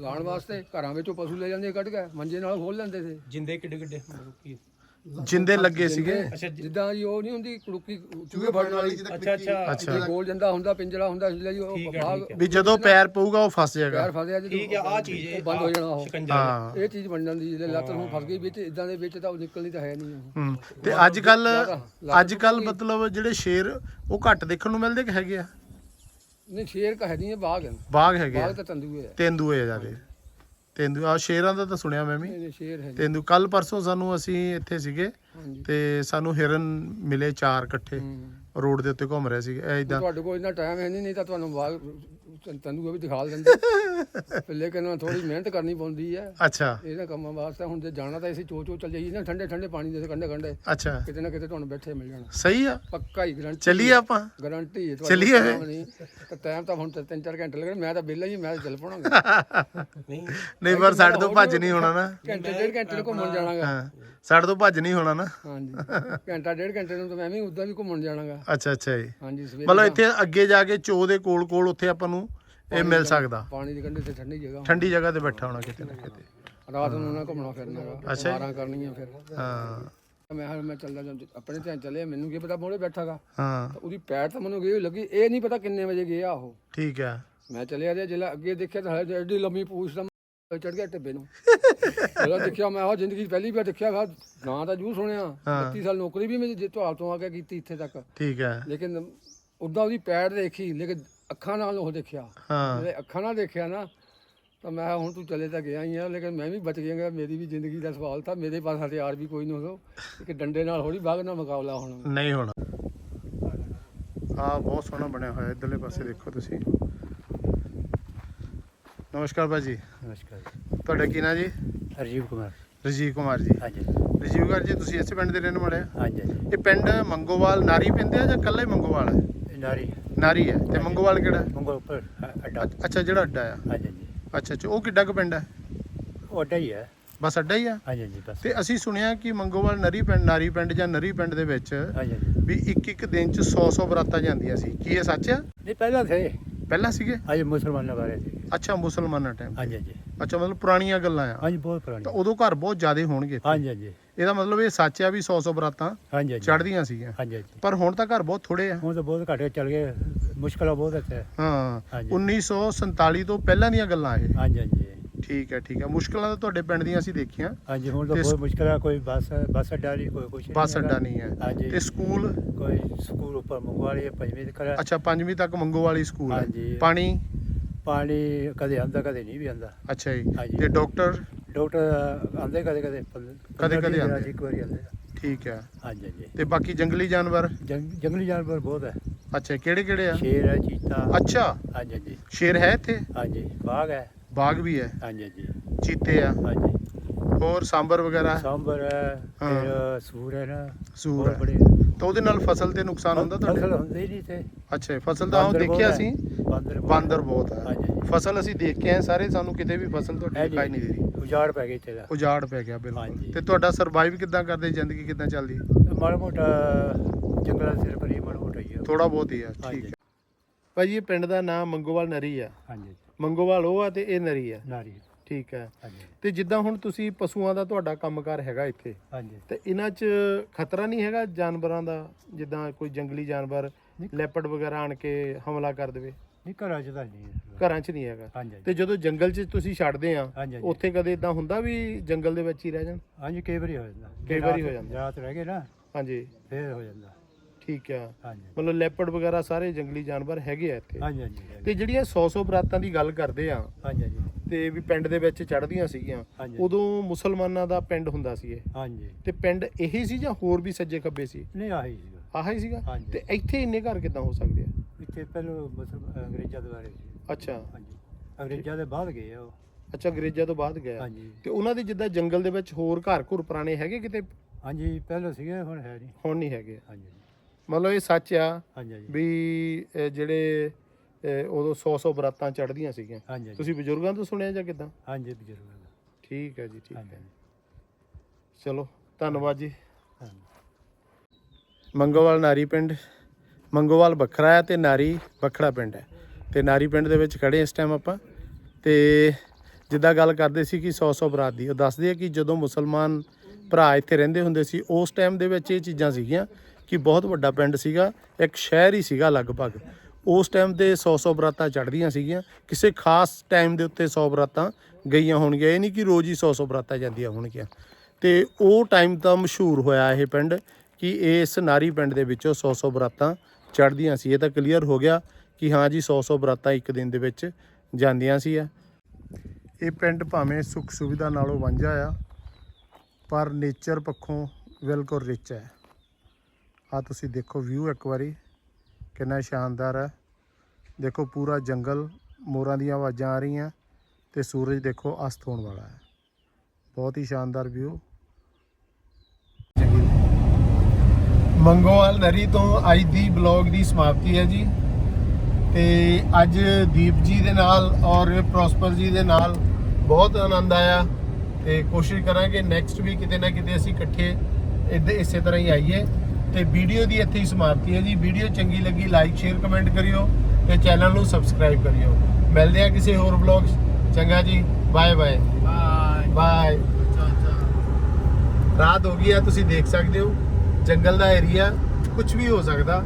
ਲਾਣ ਵਾਸਤੇ ਘਰਾਂ ਵਿੱਚੋਂ ਪਸ਼ੂ ਲੈ ਜਾਂਦੇ ਕੱਢ ਕੇ ਮੰਜੇ ਨਾਲ ਖੋਲ ਲੈਂਦੇ ਸੀ। ਜਿੰਦੇ ਕਿੱਡੇ ਕਿੱਡੇ। ਮਤਲਬ ਕੀ ਜਿੰਦੇ ਲੱਗੇ ਸੀਗੇ। ਅੱਛਾ ਜੀ- ਜਿੱਦਾਂ ਜੀ ਉਹ ਨਹੀਂ ਹੁੰਦੀ ਕੁੜੁਕੀ ਚੂਹੇ ਫੜਨ ਵਾਲੀ ਅੱਛਾ ਅੱਛਾ। ਅੱਛਾ। ਗੋਲ ਜੰਦਾ ਹੁੰਦਾ ਪਿੰਜਰਾ ਹੁੰਦਾ ਜਿਹੜਾ ਜੀ ਉਹ ਬਾਗ ਵੀ ਜਦੋਂ ਪੈਰ ਪਊਗਾ ਉਹ ਫਸ ਜਾਏਗਾ। ਪੈਰ ਫਸਿਆ ਜੀ ਠੀਕ ਹੈ ਆ ਚੀਜ਼ ਉਹ ਬੰਦ ਹੋ ਜਾਣਾ ਉਹ। ਸ਼ਿਕੰਜਾ। ਹਾਂ। ਇਹ ਚੀਜ਼ ਬਣ ਜਾਂਦੀ ਜਿਹੜੇ ਲੱਤ ਨੂੰ ਫਸ ਗਈ ਵਿੱਚ ਇਦਾਂ ਦੇ ਵਿੱਚ ਤਾਂ ਉਹ ਨਿਕਲਣੀ ਤਾਂ ਹੈ ਨਹੀਂ ਉਹ। ਹੂੰ ਤੇ ਅੱਜ ਕੱਲ ਅੱਜ ਕੱਲ ਮਤਲਬ ਜਿਹੜੇ ਸ਼ੇਰ ਉਹ ਘੱਟ ਦੇਖਣ ਨੂੰ ਮਿਲਦੇ ਕਿ ਹੈਗੇ ਆ? ਨਹੀਂ ਸ਼ੇਰ ਕਹੇ ਨਹੀਂ ਇਹ ਬਾਗ ਹੈ। ਬਾਗ ਹੈਗੇ ਆ। ਬਾਗ ਤਾਂ ਤੰਦੂਏ ਹੈ ਤੇਂਦੂਏ ਆ ਜਾਦੇ ਤੇਂਦੂ ਆ ਸ਼ੇਰਾਂ ਦਾ ਤਾਂ ਸੁਣਿਆ ਮੈਂ ਵੀ। ਇਹ ਨਹੀਂ ਸ਼ੇਰ ਹੈ ਤੇਂਦੂ ਕੱਲ ਪਰਸੋਂ ਸਾਨੂੰ ਅਸੀਂ ਇੱਥੇ ਸੀਗੇ ਹਾਂਜੀ। ਤੇ ਸਾਨੂੰ ਹਿਰਨ ਮਿਲੇ ਚਾਰ ਇਕੱਠੇ ਹੂੰ। ਰੋਡ ਦੇ ਉੱਤੇ ਘੁੰਮ ਰਹੇ ਸੀਗੇ। ਐ ਇਦਾਂ ਤੁਹਾਡੇ ਕੋਲ ਇੰਨਾ ਟਾਈਮ ਹੈ ਨਹੀਂ ਨਹੀਂ ਤਾਂ ਤੁਹਾਨੂੰ ਬਾਗ ਤੰਦੂਏ ਵੀ ਦਿਖਾ ਦਿੰਦੇ। ਲੇਕਿਨ ਥੋੜੀ ਮਿਹਨਤ ਕਰਨੀ ਪੈਂਦੀ ਹੈ ਅੱਛਾ। ਇਹਨਾਂ ਕੰਮਾਂ ਵਾਸਤੇ ਹੁਣ ਜੇ ਜਾਣਾ ਤਾਂ ਅਸੀਂ ਚੋ ਚੋ ਚੱਲ ਜਾਈਏ ਨਾ ਠੰਡੇ ਠੰਡੇ ਪਾਣੀ ਦੇ ਕੰਢੇ ਕੰਢੇ ਅੱਛਾ। ਕਿਤੇ ਨਾ ਕਿਤੇ ਤੁਹਾਨੂੰ ਬੈਠੇ ਮਿਲ ਜਾਣਾ। ਸਹੀ ਆ। ਪੱਕਾ ਹੀ ਗਰੰਟੀ ਚੱਲੀਏ ਆਪਾਂ। ਗਾਰੰਟੀ ਹੈ ਚੱਲੀਏ ਟਾਈਮ ਨਹੀਂ ਤਾਂ ਟਾਈਮ ਤਾਂ ਹੁਣ ਤਾਂ ਤਿੰਨ ਚਾਰ ਘੰਟੇ ਲੱਗਣੇ ਮੈਂ ਤਾਂ ਵਿਹਲਾ ਹੀ ਮੈਂ ਤਾਂ ਚੱਲ ਪਣਾਗਾ ਨਹੀਂ। ਨਹੀਂ ਪਰ ਸਾਡੇ ਤੋਂ ਭੱਜ ਨਹੀਂ ਹੋਣਾ ਨਾ। ਘੰਟੇ ਡੇਢ ਘੰਟੇ ਨੂੰ ਘੁੰਮਣ ਜਾਣਾਗਾ। ਹਾਂ ਸਾਡੇ ਤੋਂ ਭੱਜ ਨਹੀਂ ਹੋਣਾ ਨਾ। ਹਾਂਜੀ। ਘੰਟਾ ਡੇਢ ਘੰਟੇ ਨੂੰ ਤਾਂ ਮੈਂ ਵੀ ਉਦਾਂ ਵੀ ਘੁੰਮਣ ਜਾਣਾਗਾ। ਅੱਛਾ ਅੱਛਾ ਜੀ। ਹਾਂਜੀ ਸਵੇਰੇ ਮਤਲਬ ਇੱਥੇ ਅੱਗੇ ਜਾ ਕੇ ਚੋ ਦੇ ਕੋਲ ਕੋਲ ਉੱਥੇ ਆਪਾਂ ਨੂੰ ਇਹ ਮਿਲ ਸਕਦਾ। ਪਾਣੀ ਦੀ ਕੰਢੇ ਤੇ ਠੰਡੀ ਜਗ੍ਹਾ ਠੰਡੀ ਜਗ੍ਹਾ ਤੇ ਬੈਠਾ ਹੋਣਾ ਕਿਤੇ ਨਾ ਕਿਤੇ। ਰਾਤ ਨੂੰ ਨਾ ਘੁੰਮਣਾ ਫਿਰਨਾਗਾ ਅੱਛਾ ਜੀ। ਮਾਰਾਂ ਕਰਨੀਆਂ ਫਿਰ। ਹਾਂ। ਮੈਂ ਹਾਂ ਮੈਂ ਚੱਲਦਾ ਜਾਂ ਆਪਣੇ ਧਿਆਨ ਚੱਲਿਆ ਮੈਨੂੰ ਕੀ ਪਤਾ ਮੋੜੇ ਬੈਠਾਗਾ। ਹਾਂ। ਉਹਦੀ ਪੈਰ ਤਾਂ ਮੈਨੂੰ ਗਈ ਲੱਗੀ ਇਹ ਨਹੀਂ ਪਤਾ ਕਿੰਨੇ ਵਜੇ ਗਿਆ ਉਹ। ਠੀਕ ਹੈ। ਮੈਂ ਚੱਲਿਆ ਜੇ ਜਿਹੜਾ ਅੱਗੇ ਦੇਖਿਆ ਤਾਂ ਐਡੀ ਲੰਮੀ ਪੂਛ ਦਾ ਚੜ ਗਿਆ ਟਿੱਬੇ ਨੂੰ। ਜਦੋਂ ਦੇਖਿਆ ਮੈਂ ਉਹ ਜ਼ਿੰਦਗੀ ਪਹਿਲੀ ਵਾਰ ਦੇਖਿਆ ਗਾ ਨਾ ਤਾਂ ਜੂ ਸੁਣਿਆ। 32 ਸਾਲ ਨੌਕਰੀ ਵੀ ਮੈਂ ਜੇ ਤੋਂ ਤੋਂ ਆ ਕੇ ਕੀਤੀ ਇੱਥੇ ਤੱਕ। ਠੀਕ ਹੈ। ਲੇਕਿਨ ਉਦਾਂ ਉਹਦੀ ਪੈਰ ਦੇਖੀ ਲੇਕਿਨ ਅੱਖਾਂ ਨਾਲ ਉਹ ਦੇਖਿਆ। ਹਾਂ। ਜਿਹੜੇ ਅੱਖਾਂ ਨਾਲ ਦੇਖਿਆ ਨਾ ਤਾਂ ਮੈਂ ਹੁਣ ਤੂੰ ਚਲੇ ਤਾਂ ਗਿਆ ਹੀ ਆ ਲੇਕਿਨ ਮੈਂ ਵੀ ਬਚ ਗਿਆ ਮੇਰੀ ਵੀ ਜ਼ਿੰਦਗੀ ਦਾ ਸਵਾਲ ਤਾਂ ਮੇਰੇ ਪਾਸ ਹਥਿਆਰ ਵੀ ਕੋਈ ਨਹੀਂ ਹੋ ਇੱਕ ਡੰਡੇ ਨਾਲ ਹੋੜੀ ਬਾਗ ਨਾਲ ਮੁਕਾਬਲਾ ਹੋਣਾ। ਨਹੀਂ ਹੋਣਾ। ਆ ਬਹੁਤ ਸੋਹਣਾ ਬਣਿਆ ਹੋਇਆ ਇਧਰਲੇ ਪਾਸੇ ਦੇਖੋ ਤੁਸੀਂ। ਨਮਸਕਾਰ ਭਾਜੀ। ਨਮਸਕਾਰ ਤੁਹਾਡਾ ਕੀ ਨਾਂ ਜੀ? ਹਰਜੀਤ ਕੁਮਾਰ। ਰਜੀਵ ਕੁਮਾਰ ਜੀ। ਹਾਂਜੀ। ਰਜੀਵ ਕੁਮਾਰ ਜੀ ਤੁਸੀਂ ਇਸੇ ਪਿੰਡ ਦੇ ਰਹਿਣ ਵਾਲੇ ਆ? ਹਾਂਜੀ ਇਹ ਪਿੰਡ ਮੰਗੋਵਾਲ ਨਾਰੀ ਪੈਂਦੇ ਆ ਜਾਂ ਕੱਲਾ ਹੀ ਮੰਗੋਵਾਲ ਹੈ? ਨਾਰੀ। ਨਾਰੀ ਹੈ ਤੇ ਮੰਗੋਵਾਲ ਕਿਹੜਾ? ਹੈ? ਉੱਪਰ ਅ- ਅੱਡਾ। ਅੱਛਾ ਜਿਹੜਾ ਅੱਡਾ ਆ। ਹਾਂਜੀ ਹਾਂਜੀ। ਅੱਛਾ ਅੱਛਾ ਉਹ ਕਿੱਡਾ ਕੁ ਪਿੰਡ ਹੈ? ਉਹ ਅੱਡਾ ਹੀ ਹੈ। ਬਸ ਅੱਡਾ ਹੀ ਆ? ਹਾਂਜੀ ਹਾਂਜੀ ਬਸ। ਤੇ ਅਸੀਂ ਸੁਣਿਆ ਕਿ ਮੰਗੋਵਾਲ ਨਰੀ ਪਿੰਡ ਨਾਰੀ ਪਿੰਡ ਜਾਂ ਨਰੀ ਪਿੰਡ ਦੇ ਵਿੱਚ ਹਾਂਜੀ ਹਾਂਜੀ। ਵੀ ਇੱਕ ਇੱਕ ਦਿਨ ਚ 100 100 ਬਰਾਤਾਂ ਜਾਂਦੀਆਂ ਸੀ। ਕੀ ਇਹ ਸੱਚ ਆ? ਨਹੀਂ ਪਹਿਲਾਂ ਥੇ ਪਹਿਲਾਂ ਸੀਗੇ? ਹਾਂਜੀ ਮੁਸਲਮਾਨਾਂ ਬਾਰੇ ਸੀ। ਅੱਛਾ ਮੁਸਲਮਾਨਾਂ ਟਾਈਮ ਹਾਂਜੀ ਹਾਂਜੀ। ਅੱਛਾ ਮਤਲਬ ਪੁਰਾਣੀਆਂ ਗੱਲਾਂ ਆ। ਹਾਂਜੀ ਬਹੁਤ ਤਾਂ ਪੁਰਾਣੀ ਉਦੋਂ ਘਰ ਬਹੁਤ ਜ਼ਿਆਦੇ ਹੋਣਗੇ। ਹਾਂਜੀ ਹਾਂਜੀ। ਇਹਦਾ ਮਤਲਬ ਇਹ ਸੱਚ ਆ ਵੀ 100 100 ਬਰਾਤਾਂ ਹਾਂਜੀ ਹਾਂਜੀ। ਚੜ੍ਹਦੀਆਂ ਸੀਗੀਆਂ। ਹਾਂਜੀ ਹਾਂਜੀ। ਪਰ ਹੁਣ ਤਾਂ ਘਰ ਬਹੁਤ ਥੋੜੇ ਆ। ਹੁਣ ਤਾਂ ਬਹੁਤ ਘੱਟ ਚੱਲ ਗਏ। ਮੁਸ਼ਕਲਾਂ ਬਹੁਤ ਇੱਥੇ। ਹਾਂ ਹਾਂਜੀ। 1947 ਤੋਂ ਪਹਿਲਾਂ ਦੀਆਂ ਗੱਲਾਂ ਇਹ। ਹਾਂਜੀ ਹਾਂਜੀ। ਠੀਕ ਹੈ ਠੀਕ ਹੈ ਮੁਸ਼ਕਲਾਂ ਤਾਂ ਤੁਹਾਡੇ ਪਿੰਡ ਦੀਆਂ ਅਸੀਂ ਦੇਖੀਆਂ। ਹਾਂਜੀ ਹੁਣ ਤਾਂ ਤੇ ਬਹੁਤ ਮੁਸ਼ਕਲ ਹੈ ਕੋਈ ਬੱਸ ਬੱਸ ਅੱਡਾ ਨਹੀਂ ਕੋਈ ਕੁਛ ਬੱਸ ਹੈਗਾ। ਅੱਡਾ ਨਹੀਂ ਹੈ। ਹਾਂਜੀ। ਤੇ ਸਕੂਲ? ਕੋਈ ਸਕੂਲ ਉੱਪਰ ਮੰਗਵਾਲੀ ਹੈ ਪੰਜਵੀਂ ਤੱਕ ਹੈ। ਅੱਛਾ ਪੰਜਵੀਂ ਤੱਕ ਮੰਗੋਵਾਲੀ ਸਕੂਲ ਹੈ। ਹਾਂਜੀ। ਪਾਣੀ? ਪਾਣੀ ਕਦੇ ਆਂਦਾ ਕਦੇ ਨਹੀਂ ਵੀ ਆਂਦਾ ਅੱਛਾ ਜੀ। ਹਾਂਜੀ। ਤੇ ਡਾਕਟਰ? ਡਾਕਟਰ ਆਂਦੇ ਕਦੇ ਕਦੇ? ਕਦੇ- ਕਦੇ ਆਉਂਦੇ। ਇੱਕ ਵਾਰੀ ਆਂਦੇ ਠੀਕ ਹੈ ਹਾਂਜੀ ਹਾਂਜੀ। ਤੇ ਬਾਕੀ ਜੰਗਲੀ ਜਾਨਵਰ? ਜੰਗ- ਜੰਗਲੀ ਜਾਨਵਰ ਬਹੁਤ ਹੈ ਅੱਛਾ ਕਿਹੜੇ ਕਿਹੜੇ ਆ? ਸ਼ੇਰ ਹੈ ਚੀਤਾ। ਅੱਛਾ। ਹਾਂਜੀ ਹਾਂਜੀ। ਸ਼ੇਰ ਹੈ ਇੱਥੇ? ਹਾਂਜੀ ਬਾਗ ਹੈ। ਬਾਗ ਵੀ ਹੈ। ਹਾਂਜੀ ਹਾਂਜੀ। ਚੀਤੇ ਆ। ਹਾਂਜੀ। ਹੋਰ ਸਾਂਬਰ ਵਗੈਰਾ? ਸਾਂਬਰ ਹੈ। ਫਿਰ ਸੂਰ ਹੈ ਨਾ। ਸੂਰ ਬੜੇ ਤਾਂ ਉਹਦੇ ਨਾਲ ਫਸਲ ਤੇ ਨੁਕਸਾਨ ਹੁੰਦਾ ਤੁਹਾਡੇ? ਫਸਲ ਹੁੰਦੀ ਨਹੀਂ ਤੇ। ਅੱਛਾ ਜੀ, ਫਸਲ ਤਾਂ ਉਹ ਬਾਂਦਰ ਦੇਖਿਆ ਬਹੁਤ ਸੀ ਹੈ। ਬਾਂਦਰ ਬਹੁਤ ਬਾਂਦਰ ਬਹੁਤ ਹੈ। ਹਾਂਜੀ। ਫਸਲ ਅਸੀਂ ਦੇਖ ਕੇ ਆਏ ਸਾਰੇ ਸਾਨੂੰ ਕਿਤੇ ਵੀ ਫਸਲ ਹੈ ਤੁਹਾਡੀ ਜੀ। ਦਿਖਾਈ ਨਹੀਂ ਦੇ ਰਹੀ। ਉਜਾੜ ਪੈ ਗਿਆ ਇੱਥੇ ਦਾ। ਉਜਾੜ ਪੈ ਗਿਆ ਬਿਲਕੁਲ। ਹਾਂਜੀ। ਤੇ ਤੁਹਾਡਾ ਸਰਵਾਈਵ ਕਿੱਦਾਂ ਕਰਦੇ ਜ਼ਿੰਦਗੀ ਕਿੱਦਾਂ ਚੱਲਦੀ? ਮਾੜਾ ਮੋਟਾ ਜੰਗਲਾਂ ਦੇ ਸਿਰ ਪਰ ਹੀ ਮਾੜਾ ਮੋਟਾ ਹੀ ਆ। ਥੋੜਾ ਬਹੁਤ ਹੀ ਆ ਠੀਕ ਹਾਂਜੀ। ਹੈ। ਭਾਈ ਇਹ ਪਿੰਡ ਦਾ ਨਾਮ ਮੰਗੋਵਾਲ ਨਰੀ ਆ। ਹਾਂਜੀ। ਮੰਗੋਵਾਲ ਉਹ ਆ ਤੇ ਇਹ ਨਰੀ ਆ। ਨਾਰੀ। ਠੀਕ ਹੈ। ਹਾਂਜੀ। ਤੇ ਜਿੱਦਾਂ ਹੁਣ ਤੁਸੀਂ ਪਸ਼ੂਆਂ ਦਾ ਤੁਹਾਡਾ ਕੰਮਕਾਰ ਹੈਗਾ ਇੱਥੇ ਹਾਂਜੀ। ਤੇ ਇਹਨਾਂ 'ਚ ਖਤਰਾ ਨਹੀਂ ਹੈਗਾ ਜਾਨਵਰਾਂ ਦਾ ਜਿੱਦਾਂ ਕੋਈ ਜੰਗਲੀ ਜਾਨਵਰ ਲੈਪਰਡ ਵਗੈਰਾ ਆਣ ਕੇ ਹਮਲਾ ਕਰ ਦੇਵੇ? ਨਹੀਂ ਘਰਾਂ ਚ ਤਾਂ ਨਹੀਂ ਹੈ। ਘਰਾਂ 'ਚ ਨਹੀਂ ਹੈਗਾ। ਹਾਂਜੀ ਤੇ ਜਦੋਂ ਜੰਗਲ 'ਚ ਤੁਸੀਂ ਛੱਡਦੇ ਆ ਹਾਂਜੀ ਹਾਂਜੀ। ਉੱਥੇ ਕਦੇ ਇਦਾਂ ਹੁੰਦਾ ਵੀ ਜੰਗਲ ਦੇ ਵਿੱਚ ਹੀ ਰਹਿ ਜਾਣ? ਹਾਂਜੀ ਕਈ ਵਾਰੀ ਹੋ ਜਾਂਦਾ। ਕਈ ਵਾਰੀ ਹੋ ਜਾਂਦਾ। ਰਾਤ ਰਹਿ ਗਏ ਨਾ ਹਾਂਜੀ। ਫੇਰ ਹੋ ਜਾਂਦਾ। ਠੀਕ ਆ। ਹਾਂਜੀ ਮਤਲਬ ਲੈਪਰਡ ਵਗੈਰਾ ਸਾਰੇ ਜੰਗਲੀ ਜਾਨਵਰ ਹੈਗੇ ਆ ਇੱਥੇ। ਹਾਂਜੀ ਹਾਂਜੀ ਤੇ ਜਿਹੜੀਆਂ 100-100 ਬਰਾਤਾਂ ਦੀ ਗੱਲ ਕਰਦੇ ਆ ਹਾਂਜੀ ਹਾਂਜੀ। ਤੇ ਵੀ ਪਿੰਡ ਦੇ ਵਿੱਚ ਚੜ੍ਹਦੀਆਂ ਸੀਗੀਆਂ ਹਾਂਜੀ। ਉਦੋਂ ਮੁਸਲਮਾਨਾਂ ਦਾ ਪਿੰਡ ਹੁੰਦਾ ਸੀ ਇਹ। ਹਾਂਜੀ। ਤੇ ਪਿੰਡ ਇਹੀ ਸੀ ਜਾਂ ਹੋਰ ਵੀ ਸੱਜੇ ਖੱਬੇ ਸੀ? ਨਹੀਂ ਆਹੀ ਸੀਗਾ। ਆਹ ਹੀ ਸੀਗਾ? ਹਾਂਜੀ। ਤੇ ਇੱਥੇ ਇੰਨੇ ਘਰ ਕਿੱਦਾਂ ਹੋ ਸਕਦੇ ਆ? ਇੱਥੇ ਪਹਿਲੋਂ ਅੰਗਰੇਜ਼ਾਂ ਦੇ ਬਾਰੇ ਸੀ। ਅੱਛਾ। ਹਾਂਜੀ। ਅੰਗਰੇਜ਼ਾਂ ਦੇ ਬਾਅਦ ਗਏ ਆ ਉਹ। ਅੱਛਾ ਅੰਗਰੇਜ਼ਾਂ ਤੋਂ ਬਾਅਦ ਗਿਆ ਹਾਂਜੀ। ਤੇ ਉਹਨਾਂ ਦੇ ਜਿੱਦਾਂ ਜੰਗਲ ਦੇ ਵਿੱਚ ਹੋਰ ਘਰ ਘੁਰ ਪੁਰਾਣੇ ਹੈਗੇ ਕਿਤੇ? ਹਾਂਜੀ ਪਹਿਲੋਂ ਸੀਗੇ ਹੁਣ ਹੈ ਨਹੀਂ। ਹੁਣ ਨਹੀਂ ਹੈਗੇ। ਹਾਂਜੀ। ਮਤਲਬ ਇਹ ਸੱਚ ਆ ਹਾਂਜੀ ਹਾਂਜੀ। ਵੀ ਇਹ ਜਿਹੜੇ ਇਹ ਉਦੋਂ 100-100 ਬਰਾਤਾਂ ਚੜ੍ਹਦੀਆਂ ਸੀਗੀਆਂ। ਹਾਂਜੀ ਹਾਂਜੀ। ਤੁਸੀਂ ਬਜ਼ੁਰਗਾਂ ਤੋਂ ਸੁਣਿਆ ਜਾਂ ਕਿਦਾਂ? ਹਾਂਜੀ ਬਜ਼ੁਰਗਾਂ ਦਾ ਠੀਕ ਹੈ ਜੀ ਠੀਕ ਹਾਂਜੀ ਹੈ ਚਲੋ ਧੰਨਵਾਦ ਜੀ। ਹਾਂਜੀ। ਮੰਗੋਵਾਲ ਨਾਰੀ ਪਿੰਡ ਮੰਗੋਵਾਲ ਵੱਖਰਾ ਹੈ ਤੇ ਨਾਰੀ ਵੱਖਰਾ ਪਿੰਡ ਹੈ। ਤੇ ਨਾਰੀ ਪਿੰਡ ਦੇ ਵਿੱਚ ਖੜੇ ਇਸ ਟਾਈਮ ਆਪਾਂ। ਤੇ ਜਿੱਦਾਂ ਗੱਲ ਕਰਦੇ ਸੀ ਕਿ 100-100 ਬਰਾਤ ਦੀ ਉਹ ਦੱਸਦੇ ਆ ਕਿ ਜਦੋਂ ਮੁਸਲਮਾਨ ਭਰਾ ਇੱਥੇ ਰਹਿੰਦੇ ਹੁੰਦੇ ਸੀ ਉਸ ਟਾਈਮ ਦੇ ਵਿੱਚ ਇਹ ਚੀਜ਼ਾਂ ਸੀਗੀਆਂ। ਕਿ ਬਹੁਤ ਵੱਡਾ ਪਿੰਡ ਸੀਗਾ, ਇੱਕ ਸ਼ਹਿਰ ਹੀ ਸੀਗਾ ਲਗਭਗ। ਉਸ ਟਾਈਮ ਤੇ 100-100 ਬਰਾਤਾਂ ਚੜ੍ਹਦੀਆਂ ਸੀਗੀਆਂ। ਕਿਸੇ ਖਾਸ ਟਾਈਮ ਦੇ ਉੱਤੇ 100 ਬਰਾਤਾਂ ਗਈਆਂ ਹੋਣਗੀਆਂ। ਇਹ ਨਹੀਂ ਕਿ ਰੋਜ਼ ਹੀ 100-100 ਬਰਾਤਾਂ ਜਾਂਦੀਆਂ ਹੋਣਗੀਆਂ। ਤੇ ਉਹ ਟਾਈਮ ਤਾਂ ਮਸ਼ਹੂਰ ਹੋਇਆ ਇਹ ਪਿੰਡ ਕਿ ਇਸ ਨਾਰੀ ਪਿੰਡ ਦੇ ਵਿੱਚੋਂ 100-100 ਬਰਾਤਾਂ ਚੜ੍ਹਦੀਆਂ ਸੀ। ਇਹ ਤਾਂ ਕਲੀਅਰ ਹੋ ਗਿਆ ਕਿ ਹਾਂ ਜੀ 100-100 ਬਰਾਤਾਂ ਇੱਕ ਦਿਨ ਦੇ ਵਿੱਚ ਜਾਂਦੀਆਂ ਸੀ ਇਹ ਪਿੰਡ ਭਾਵੇਂ ਸੁੱਖ ਸੁਵਿਧਾ ਨਾਲੋਂ ਵਾਂਝਾ ਆ, ਪਰ ਨੇਚਰ ਪੱਖੋਂ ਬਿਲਕੁਲ ਰਿਚ ਹੈ। ਆ ਤੁਸੀਂ ਦੇਖੋ ਵਿਊ ਇੱਕ ਵਾਰੀ, ਕਿੰਨਾ ਸ਼ਾਨਦਾਰ ਹੈ। ਦੇਖੋ ਪੂਰਾ ਜੰਗਲ, ਮੋਰਾਂ ਦੀਆਂ ਆਵਾਜ਼ਾਂ ਆ ਰਹੀਆਂ ਤੇ ਸੂਰਜ ਦੇਖੋ ਅਸਤ ਹੋਣ ਵਾਲਾ ਹੈ। ਬਹੁਤ ਹੀ ਸ਼ਾਨਦਾਰ ਵਿਊ ਮੰਗੋਵਾਲ ਨਰੀ ਤੋਂ ਅੱਜ ਦੀ ਬਲੌਗ ਦੀ ਸਮਾਪਤੀ ਹੈ ਜੀ। ਤੇ ਅੱਜ ਦੀਪ ਜੀ ਦੇ ਨਾਲ ਔਰ ਪ੍ਰੋਸਪਰ ਜੀ ਦੇ ਨਾਲ ਬਹੁਤ ਆਨੰਦ ਆਇਆ ਤੇ ਕੋਸ਼ਿਸ਼ ਕਰਾਂਗੇ ਨੈਕਸਟ ਵੀ ਕਿਤੇ ਨਾ ਕਿਤੇ ਅਸੀਂ ਇਕੱਠੇ ਇੱਦਾਂ ਇਸੇ ਤਰ੍ਹਾਂ ਹੀ ਆਈਏ। ਤੇ ਵੀਡੀਓ ਦੀ ਇੱਥੇ ਹੀ ਸਮਾਪਤੀ ਹੈ ਜੀ। ਵੀਡੀਓ ਚੰਗੀ ਲੱਗੀ ਲਾਈਕ ਸ਼ੇਅਰ ਕਮੈਂਟ ਕਰਿਓ ਤੇ ਚੈਨਲ ਨੂੰ ਸਬਸਕ੍ਰਾਈਬ ਕਰਿਓ। ਮਿਲਦੇ ਆ ਕਿਸੇ ਹੋਰ ਬਲੌਗ ਚੰਗਾ ਜੀ। ਬਾਏ ਬਾਏ ਬਾਏ ਬਾਏ ਰਾਤ ਹੋ ਗਈ ਆ ਤੁਸੀਂ ਦੇਖ ਸਕਦੇ ਹੋ। ਜੰਗਲ ਦਾ ਏਰੀਆ ਕੁਝ ਵੀ ਹੋ ਸਕਦਾ।